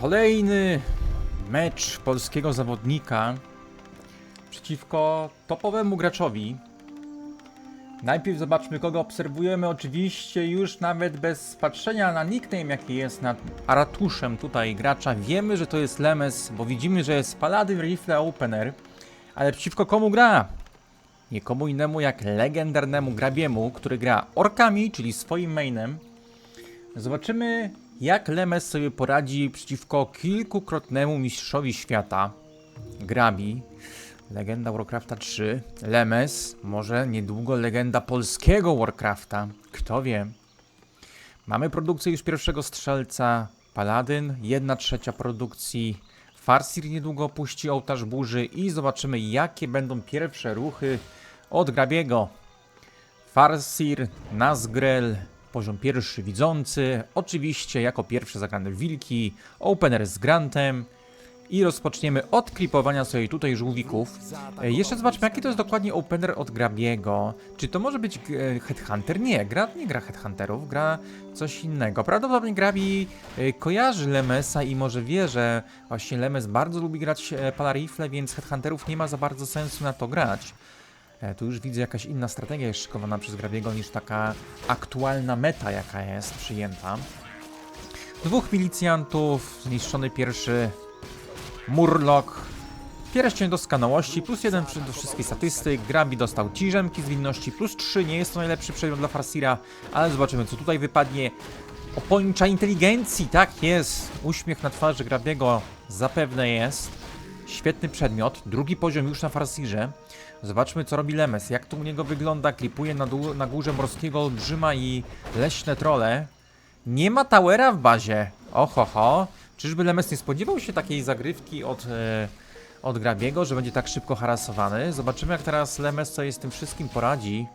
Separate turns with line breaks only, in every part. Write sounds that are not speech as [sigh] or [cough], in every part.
Kolejny mecz polskiego zawodnika przeciwko topowemu graczowi. Najpierw zobaczmy kogo obserwujemy. Oczywiście już nawet bez patrzenia na nickname jaki jest nad aratuszem tutaj gracza. Wiemy, że to jest Lemes, bo widzimy, że jest Paladin Rifle Opener. Ale przeciwko komu gra? Nikomu innemu jak legendarnemu Grabiemu, który gra orkami, czyli swoim mainem. Zobaczymy, jak Lemes sobie poradzi przeciwko kilkukrotnemu mistrzowi świata. Grabi. Legenda Warcrafta 3. Lemes. Może niedługo legenda polskiego Warcrafta. Kto wie. Mamy produkcję już pierwszego strzelca. Paladyn. Jedna trzecia produkcji. Farsir niedługo opuści ołtarz burzy i zobaczymy jakie będą pierwsze ruchy od Grabiego. Farsir, Nazgrel, poziom pierwszy widzący, oczywiście jako pierwsze zagrane wilki, opener z grantem i rozpoczniemy od klipowania sobie tutaj żółwików. E, jeszcze zobaczmy jaki to jest dokładnie opener od Grabiego. Czy to może być e, Headhunter? Nie, gra nie gra Headhunterów, gra coś innego. Prawdopodobnie Grabi e, kojarzy Lemesa i może wie, że właśnie Lemes bardzo lubi grać Palarifle, więc Headhunterów nie ma za bardzo sensu na to grać. E, Tu już widzę jakaś inna strategia jest szykowana przez Grabiego niż taka aktualna meta, jaka jest przyjęta. Dwóch milicjantów, zniszczony pierwszy Murloc, pierścień doskonałości, plus jeden do wszystkich statystyk, Grabi dostał ciżemki zwinności, plus 3, nie jest to najlepszy przedmiot dla Farsira, ale zobaczymy co tutaj wypadnie. Opończa inteligencji, tak jest, uśmiech na twarzy Grabiego zapewne jest. Świetny przedmiot, drugi poziom już na Farsirze. Zobaczmy co robi Lemes, jak to u niego wygląda, klipuje na, na górze morskiego olbrzyma i leśne trole. Nie ma towera w bazie, oho ho. Czyżby Lemes nie spodziewał się takiej zagrywki od, e, od Grabiego, że będzie tak szybko harasowany? Zobaczymy jak teraz Lemes sobie z tym wszystkim poradzi.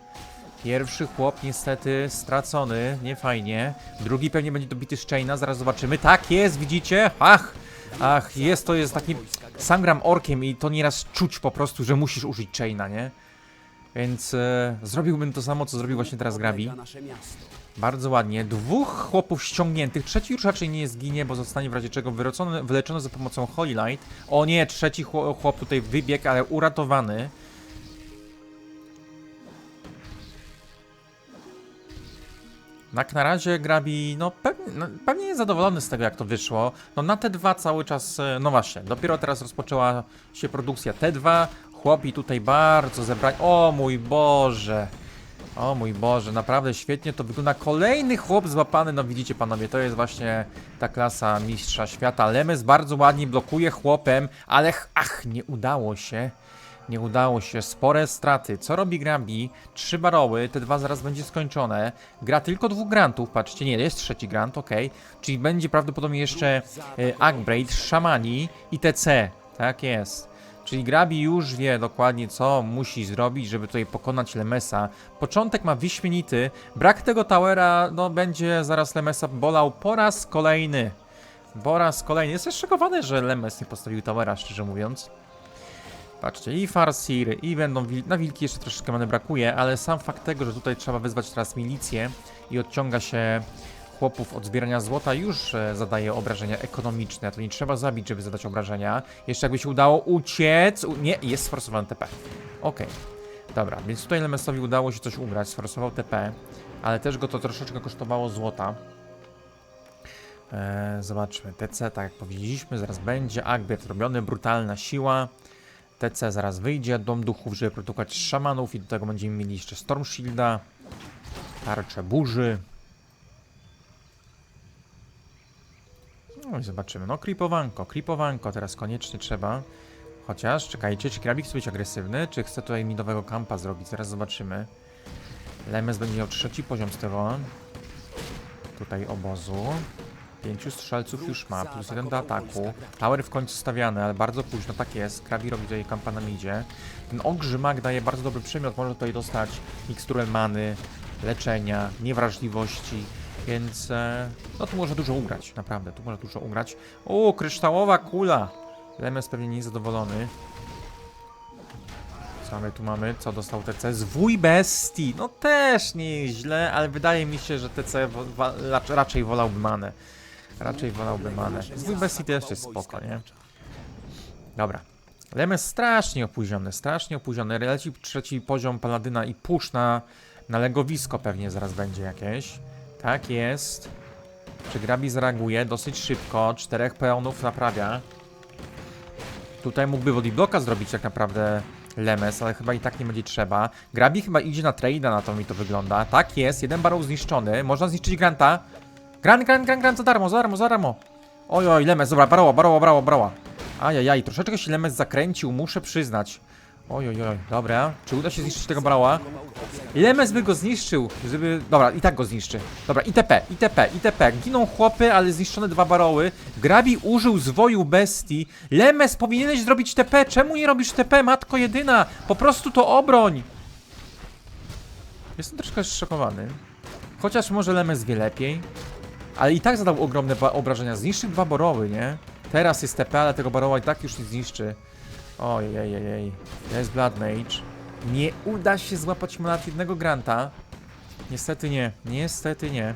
Pierwszy chłop niestety stracony, nie fajnie. Drugi pewnie będzie dobity z Chaina, zaraz zobaczymy. Tak jest, widzicie? Ach, ach, jest to jest taki... Sam gram orkiem i to nieraz czuć po prostu, że musisz użyć Chaina, nie? Więc e, zrobiłbym to samo, co zrobił właśnie teraz Grabi. Bardzo ładnie. Dwóch chłopów ściągniętych. Trzeci już raczej nie zginie, bo zostanie w razie czego wyrocony, wyleczony za pomocą Holy Light. O nie, trzeci chło- chłop tutaj wybiegł, ale uratowany. Tak na razie Grabi, no pewnie, no pewnie jest zadowolony z tego jak to wyszło. No na T2 cały czas, e, no właśnie, dopiero teraz rozpoczęła się produkcja T2. Chłopi tutaj bardzo zebrani. O mój Boże. O mój Boże, naprawdę świetnie to wygląda. Kolejny chłop złapany, no widzicie panowie, to jest właśnie ta klasa mistrza świata. Lemes bardzo ładnie blokuje chłopem, ale ch- ach, nie udało się. Nie udało się, spore straty. Co robi Grabi? Trzy baroły, te dwa zaraz będzie skończone. Gra tylko dwóch grantów, patrzcie, nie, jest trzeci grant, ok. Czyli będzie prawdopodobnie jeszcze e, Ackbraid, Szamani i TC. Tak jest. Czyli Grabi już wie dokładnie, co musi zrobić, żeby tutaj pokonać Lemesa. Początek ma wyśmienity. Brak tego towera, no będzie zaraz Lemesa bolał po raz kolejny. Po raz kolejny. Jestem szokowany, że Lemes nie postawił towera, szczerze mówiąc. Patrzcie, i Farsir, i będą wil na wilki jeszcze troszeczkę many brakuje, ale sam fakt tego, że tutaj trzeba wyzwać teraz milicję i odciąga się chłopów od zbierania złota już e, zadaje obrażenia ekonomiczne. To nie trzeba zabić, żeby zadać obrażenia. Jeszcze jakby się udało uciec. U nie, jest sforsowany TP. Okej. Dobra, więc tutaj Lemesowi udało się coś ugrać, sforsował TP, ale też go to troszeczkę kosztowało złota. Eee, zobaczmy, TC, tak jak powiedzieliśmy, zaraz będzie. Agbert robiony, brutalna siła. TC zaraz wyjdzie, Dom Duchów, żeby produkować szamanów i do tego będziemy mieli jeszcze Storm Shielda, tarczę burzy. No i zobaczymy. No, creepowanko, creepowanko teraz koniecznie trzeba. Chociaż, czekajcie, czy Krabik chce być agresywny, czy chce tutaj midowego kampa zrobić? Zaraz zobaczymy. Lemes będzie miał trzeci poziom z tego. Tutaj obozu. Pięciu strzelców już ma, plus jeden do ataku. Tower w końcu stawiany, ale bardzo późno, tak jest. Krabi robi tutaj kampa na midzie. Ten ogrzymak daje bardzo dobry przymiot, może tutaj dostać miksturę many, leczenia, niewrażliwości, więc e, no tu może dużo ugrać, naprawdę, tu może dużo ugrać. O, kryształowa kula! Lemes pewnie nie Co my tu mamy? Co dostał TC? Zwój bestii! No też nie jest źle, ale wydaje mi się, że TC raczej wolałby manę. Raczej wolałbym manę. Zwój bestii też jest spoko, nie? Dobra. Lemes strasznie opóźniony, strasznie opóźniony. Leci trzeci poziom paladyna i push na, na legowisko pewnie zaraz będzie jakieś. Tak jest. Czy Grabi zareaguje? Dosyć szybko. Czterech peonów naprawia. Tutaj mógłby bodyblocka zrobić tak naprawdę Lemes, ale chyba i tak nie będzie trzeba. Grabi chyba idzie na trade'a, na to mi to wygląda. Tak jest, jeden barrow zniszczony. Można zniszczyć Granta. Grant, Grant, Grant, Grant, za darmo, za darmo, za darmo. Oj, oj, Lemes, dobra, baroła, baroła, baroła, baroła. Ajajaj, troszeczkę się Lemes zakręcił, muszę przyznać. Oj, oj, oj, dobra. Czy uda się zniszczyć tego baroła? Lemes by go zniszczył, żeby... Dobra, i tak go zniszczy. Dobra, ITP, ITP, ITP. Giną chłopy, ale zniszczone dwa baroły. Grabi użył zwoju bestii. Lemes, powinieneś zrobić TP. Czemu nie robisz TP, matko jedyna? Po prostu to obroń. Jestem troszkę zszokowany. Chociaż może Lemes wie lepiej. Ale i tak zadał ogromne obrażenia. Zniszczył dwa baroły, nie? Teraz jest TP, ale tego baroła i tak już nie zniszczy. Ojej, jest Blood Mage. Nie uda się złapać mu jednego granta. Niestety nie, niestety nie.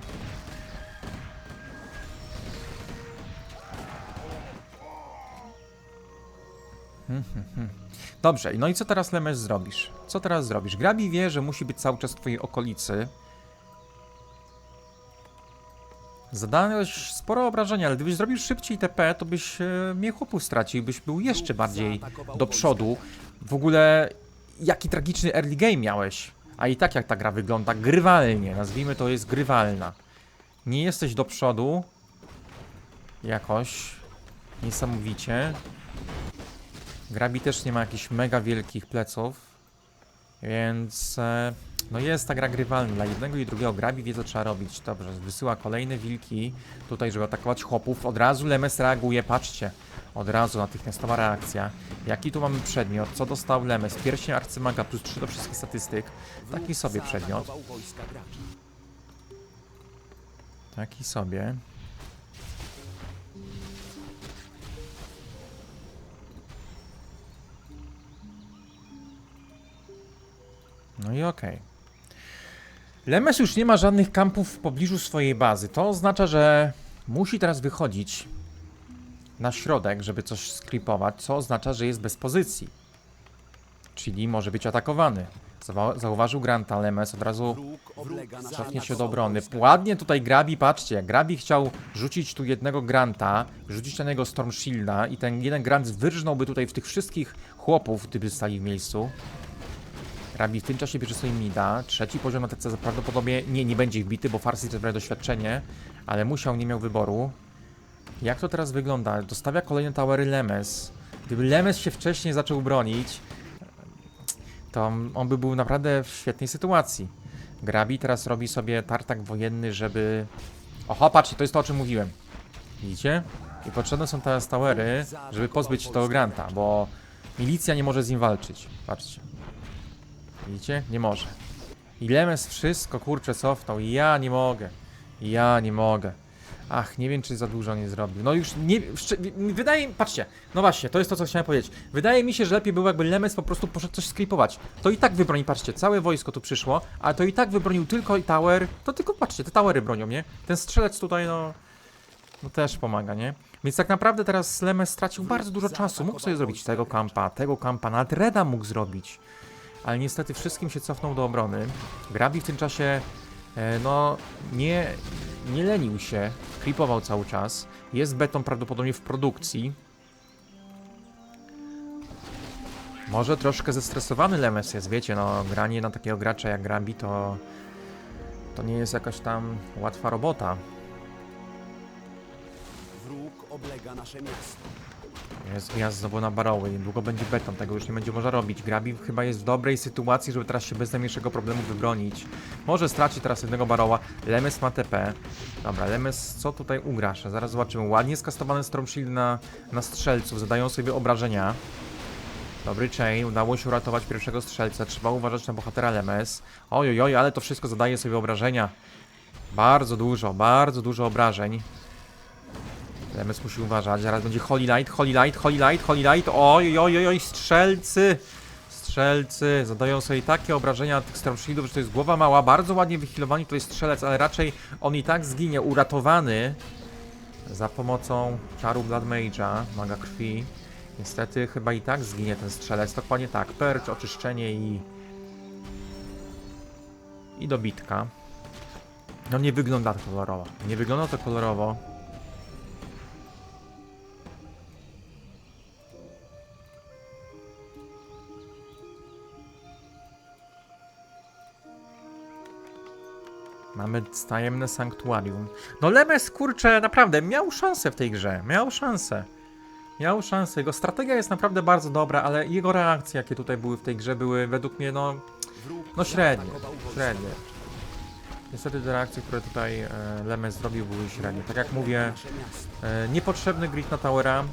Hmm, hmm, hmm. Dobrze, no i co teraz Lemes zrobisz? Co teraz zrobisz? Grabi wie, że musi być cały czas w twojej okolicy. Zadałeś sporo obrażenia, ale gdybyś zrobił szybciej TP, to byś e, mnie chłopów stracił, byś był jeszcze bardziej do przodu. W ogóle jaki tragiczny early game miałeś. A i tak jak ta gra wygląda, grywalnie, nazwijmy to jest grywalna. Nie jesteś do przodu jakoś niesamowicie. Grabi też nie ma jakichś mega wielkich pleców, więc e, no jest ta gra grywalna. Dla jednego i drugiego Grabi wie co trzeba robić. Dobrze, wysyła kolejne wilki tutaj, żeby atakować chłopów. Od razu Lemes reaguje, patrzcie. Od razu natychmiastowa reakcja. Jaki tu mamy przedmiot? Co dostał Lemes? Pierścień arcymaga plus 3 do wszystkich statystyk. Taki sobie przedmiot. Taki sobie. No i okej. Lemes już nie ma żadnych kampów w pobliżu swojej bazy. To oznacza, że musi teraz wychodzić na środek, żeby coś sklipować, co oznacza, że jest bez pozycji. Czyli może być atakowany. Zauważył Granta Lemes, od razu cofnie się do obrony. Ładnie tutaj Grabi, patrzcie, Grabi chciał rzucić tu jednego Granta, rzucić na niego Storm Shielda i ten jeden Grant wyrżnąłby tutaj w tych wszystkich chłopów, gdyby stali w miejscu. Grabi w tym czasie bierze sobie mida. Trzeci poziom na TC prawdopodobnie nie, nie będzie wbity, bo Farsi to doświadczenie, ale musiał, nie miał wyboru. Jak to teraz wygląda? Dostawia kolejne towery Lemes. Gdyby Lemes się wcześniej zaczął bronić, to on by był naprawdę w świetnej sytuacji. Grabi teraz robi sobie tartak wojenny, żeby... Oho, patrzcie, to jest to, o czym mówiłem. Widzicie? I potrzebne są teraz towery, żeby pozbyć się tego Granta, bo milicja nie może z nim walczyć. Patrzcie. Widzicie? Nie może. I Lemes wszystko, kurczę, cofnął. I ja nie mogę. I ja nie mogę. Ach, nie wiem, czy za dużo nie zrobił. No już nie. Wydaje mi. Patrzcie, no właśnie, to jest to, co chciałem powiedzieć. Wydaje mi się, że lepiej było, jakby Lemes po prostu poszedł coś sklipować. To i tak wybroni, patrzcie, całe wojsko tu przyszło, a to i tak wybronił tylko tower. To tylko patrzcie, te towery bronią, nie? Ten strzelec tutaj, no. No też pomaga, nie? Więc tak naprawdę teraz Lemes stracił bardzo dużo czasu. Mógł sobie zrobić tego kampa, tego kampa, nawet Reda mógł zrobić. Ale niestety wszystkim się cofnął do obrony. Grabi w tym czasie, e, no, nie, nie lenił się, klipował cały czas. Jest beton prawdopodobnie w produkcji. Może troszkę zestresowany Lemes jest, wiecie, no, granie na takiego gracza jak Grabi to, to nie jest jakaś tam łatwa robota.
Oblega nasze miasto.
Jest wjazd znowu na baroły, niedługo będzie beton, tego już nie będzie można robić. Grabi chyba jest w dobrej sytuacji, żeby teraz się bez najmniejszego problemu wybronić. Może straci teraz jednego baroła. Lemes ma TP. Dobra, Lemes co tutaj ugrasz? Zaraz zobaczymy. Ładnie skastowany Storm Shield na, na strzelców, zadają sobie obrażenia. Dobry chain, udało się uratować pierwszego strzelca. Trzeba uważać na bohatera Lemes. Oj, oj, oj, ale to wszystko zadaje sobie obrażenia. Bardzo dużo, bardzo dużo obrażeń. Lemes musi uważać, zaraz będzie Holy Light, Holy Light, Holy Light, Holy Light, oj, oj, oj, oj, strzelcy! Strzelcy zadają sobie takie obrażenia tych Shieldów, że to jest głowa mała, bardzo ładnie wychilowani to jest strzelec, ale raczej on i tak zginie, uratowany. za pomocą czaru Blood Mage'a, maga krwi. Niestety chyba i tak zginie ten strzelec. Dokładnie tak. Percz, oczyszczenie i... I dobitka. No nie wygląda to kolorowo. Nie wygląda to kolorowo. Mamy tajemne sanktuarium. No Lemes, kurczę, naprawdę miał szansę w tej grze. Miał szansę. Miał szansę. Jego strategia jest naprawdę bardzo dobra, ale jego reakcje, jakie tutaj były w tej grze, były według mnie, no, no średnie. Średnie. Niestety te reakcje, które tutaj e, Lemes zrobił, były średnie. Tak jak mówię. E, niepotrzebny grid na towera.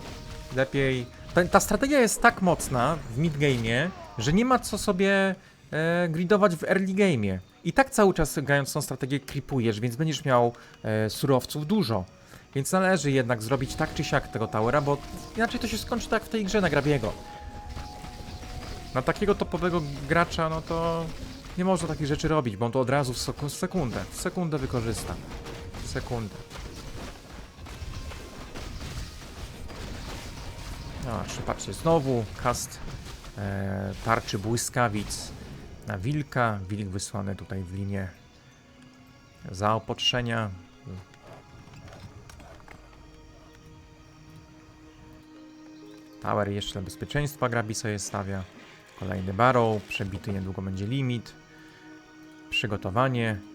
Lepiej. Ta, ta strategia jest tak mocna w midgame'ie, że nie ma co sobie e, gridować w early game'ie. I tak cały czas grając tą strategię creepujesz, więc będziesz miał e, surowców dużo. Więc należy jednak zrobić tak czy siak tego towera, bo inaczej to się skończy tak w tej grze na Grabiego. Na takiego topowego gracza, no to nie można takich rzeczy robić, bo on to od razu w sekundę, w sekundę wykorzysta. W sekundę. No, patrzcie, znowu cast e, tarczy błyskawic na wilka. Wilk wysłany tutaj w linię zaopatrzenia. Tower jeszcze dla bezpieczeństwa grabi sobie stawia. Kolejny barrow, przebity niedługo będzie limit. Przygotowanie.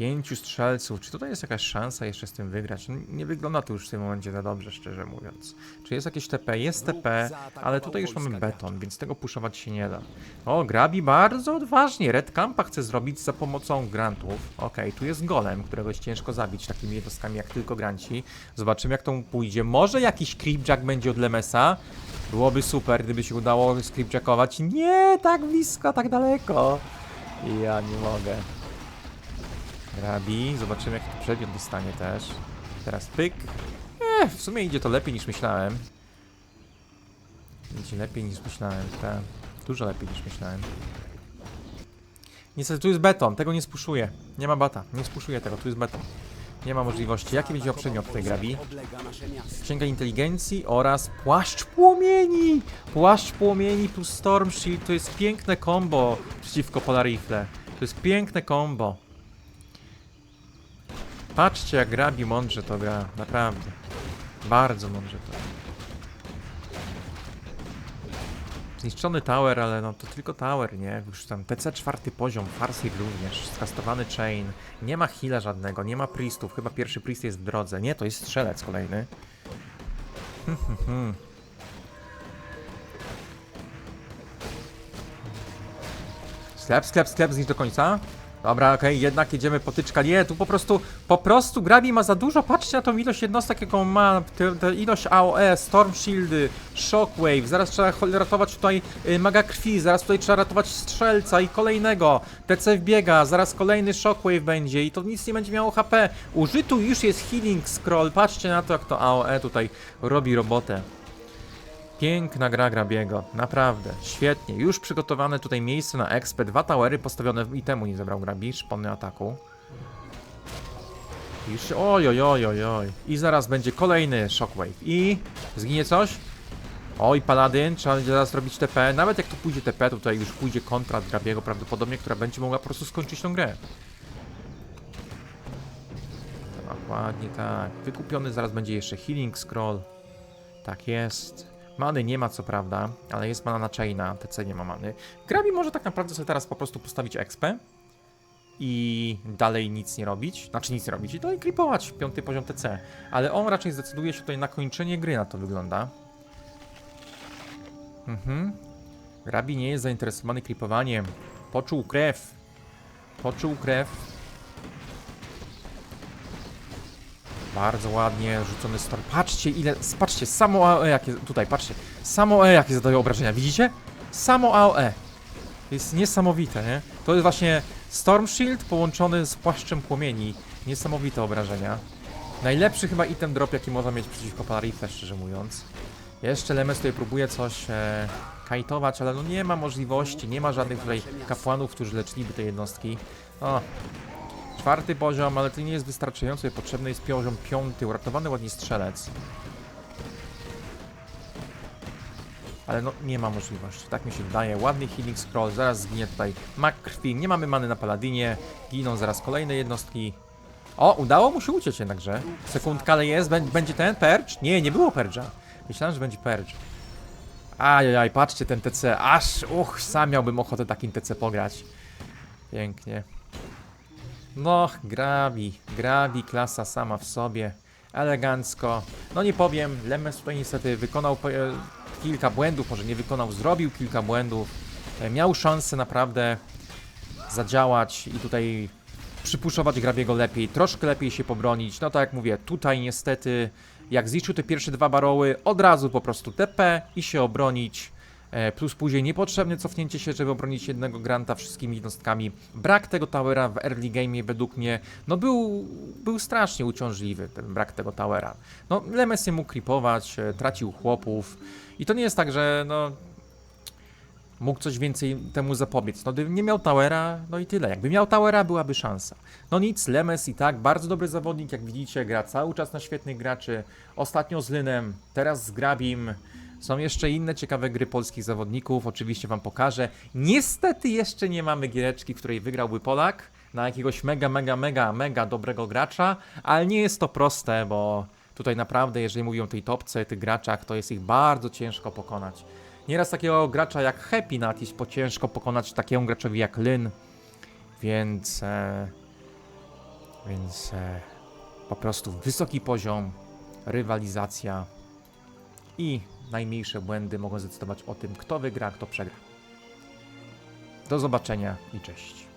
Pięciu strzelców. Czy tutaj jest jakaś szansa jeszcze z tym wygrać? No, Nie wygląda to już w tym momencie za dobrze, szczerze mówiąc. Czy jest jakieś TP? Jest TP, ale tutaj już mamy beton, więc tego puszować się nie da. O, Grabi bardzo odważnie. Red Campa chce zrobić za pomocą grantów. Okej, tu jest golem, którego ciężko zabić takimi jednostkami jak tylko granci. Zobaczymy jak to mu pójdzie. Może jakiś creepjack będzie od Lemesa. Byłoby super, gdyby się udało scriptjackować. Nie, tak blisko, tak daleko. Ja nie mogę. Grabi, zobaczymy jaki to przedmiot dostanie też. Teraz pyk. Eh, w sumie idzie to lepiej niż myślałem. Idzie lepiej niż myślałem, tak. Dużo lepiej niż myślałem. Niestety tu jest beton, tego nie spuszuję. Nie ma bata, nie spuszuję tego, tu jest beton. Nie ma możliwości. Jaki będzie przedmiot tej grabi? Księga inteligencji oraz płaszcz płomieni. Płaszcz płomieni plus Storm Shield to jest piękne combo przeciwko Polarifle. To jest piękne combo. Patrzcie jak Grabi mądrze to gra, naprawdę. Bardzo mądrze to. Zniszczony tower, ale no to tylko tower, nie? Już tam TC czwarty poziom, Farseed również, skastowany chain. Nie ma heala żadnego, nie ma priestów, chyba pierwszy priest jest w drodze. Nie, to jest strzelec kolejny. [laughs] Sklep, sklep, sklep, zniszcz do końca. Dobra, okej, jednak jedziemy potyczka. Nie, tu po prostu, po prostu Grabi ma za dużo. Patrzcie na tą ilość jednostek, jaką ma. Te ilość AOE, Storm Shieldy, Shockwave. Zaraz trzeba ratować tutaj y, maga krwi. Zaraz tutaj trzeba ratować strzelca i kolejnego. TC wbiega, zaraz kolejny Shockwave będzie i to nic nie będzie miało HP. Użytu już jest Healing Scroll. Patrzcie na to, jak to AOE tutaj robi robotę. Piękna gra Grabiego, naprawdę, świetnie. Już przygotowane tutaj miejsce na expert, dwa towery postawione i temu nie zebrał Grabi, szpony ataku. Się, oj, oj, oj, oj, oj. I zaraz będzie kolejny shockwave. I zginie coś? Oj, paladyn, trzeba będzie zaraz robić TP. Nawet jak tu pójdzie TP, to tutaj już pójdzie kontra Grabiego prawdopodobnie, która będzie mogła po prostu skończyć tą grę. Dokładnie tak. Wykupiony zaraz będzie jeszcze healing scroll. Tak jest. Many nie ma co prawda, ale jest mana na chaina, TC nie ma many. Grabi może tak naprawdę sobie teraz po prostu postawić expę i dalej nic nie robić, znaczy nic nie robić i dalej creepować piąty poziom TC, ale on raczej zdecyduje się tutaj na kończenie gry, na to wygląda. Mhm. Grabi nie jest zainteresowany creepowaniem. Poczuł krew. Poczuł krew. Bardzo ładnie rzucony storm. Patrzcie ile, patrzcie, samo AOE jakie, tutaj, patrzcie. Samo AOE jakie zadaje obrażenia, widzicie? Samo AOE. Jest niesamowite, nie? To jest właśnie Storm Shield połączony z płaszczem płomieni. Niesamowite obrażenia. Najlepszy chyba item drop, jaki można mieć przeciwko Palarifle, szczerze mówiąc. Jeszcze Lemes tutaj próbuje coś e, kajtować, ale no nie ma możliwości, nie ma żadnych tutaj kapłanów, którzy leczyliby te jednostki. O, Czwarty poziom, ale to nie jest wystarczający. Potrzebny jest poziom piąty. Uratowany ładnie strzelec. Ale no, nie ma możliwości. Tak mi się wydaje. Ładny healing scroll. Zaraz zginie tutaj mak krwi. Nie mamy many na paladinie. Giną zaraz kolejne jednostki. O, udało mu się uciec jednakże. Sekundka, ale jest. Bę- Będzie ten purge? Nie, nie było purge'a. Myślałem, że będzie purge. Ajajaj, patrzcie ten TC. Aż, uch, sam miałbym ochotę takim TC pograć. Pięknie. No, grabi, grabi, klasa sama w sobie. Elegancko. No nie powiem, Lemes tutaj niestety wykonał e, kilka błędów, może nie wykonał, zrobił kilka błędów. E, Miał szansę naprawdę zadziałać i tutaj przypuszować Grabiego lepiej, troszkę lepiej się pobronić. No tak jak mówię, tutaj niestety jak zliczył te pierwsze dwa baroły, od razu po prostu TP i się obronić. E, Plus później niepotrzebne cofnięcie się, żeby obronić jednego granta wszystkimi jednostkami. Brak tego towera w early game według mnie, no był, był strasznie uciążliwy, ten brak tego towera. No Lemes nie mógł creepować, e, tracił chłopów i to nie jest tak, że no mógł coś więcej temu zapobiec. No gdyby nie miał towera, no i tyle. Jakby miał towera, byłaby szansa. No nic, Lemes i tak, bardzo dobry zawodnik, jak widzicie, gra cały czas na świetnych graczy. Ostatnio z Lynem, teraz z Grabim. Są jeszcze inne ciekawe gry polskich zawodników, oczywiście wam pokażę. Niestety jeszcze nie mamy giereczki, w której wygrałby Polak na jakiegoś mega, mega, mega, mega dobrego gracza, ale nie jest to proste, bo tutaj naprawdę, jeżeli mówią o tej topce, tych graczach, to jest ich bardzo ciężko pokonać. Nieraz takiego gracza jak Happy Nut jest po ciężko pokonać takiemu graczowi jak Lyn, więc e, więc e, po prostu wysoki poziom, rywalizacja i najmniejsze błędy mogą zdecydować o tym, kto wygra, kto przegra. Do zobaczenia i cześć.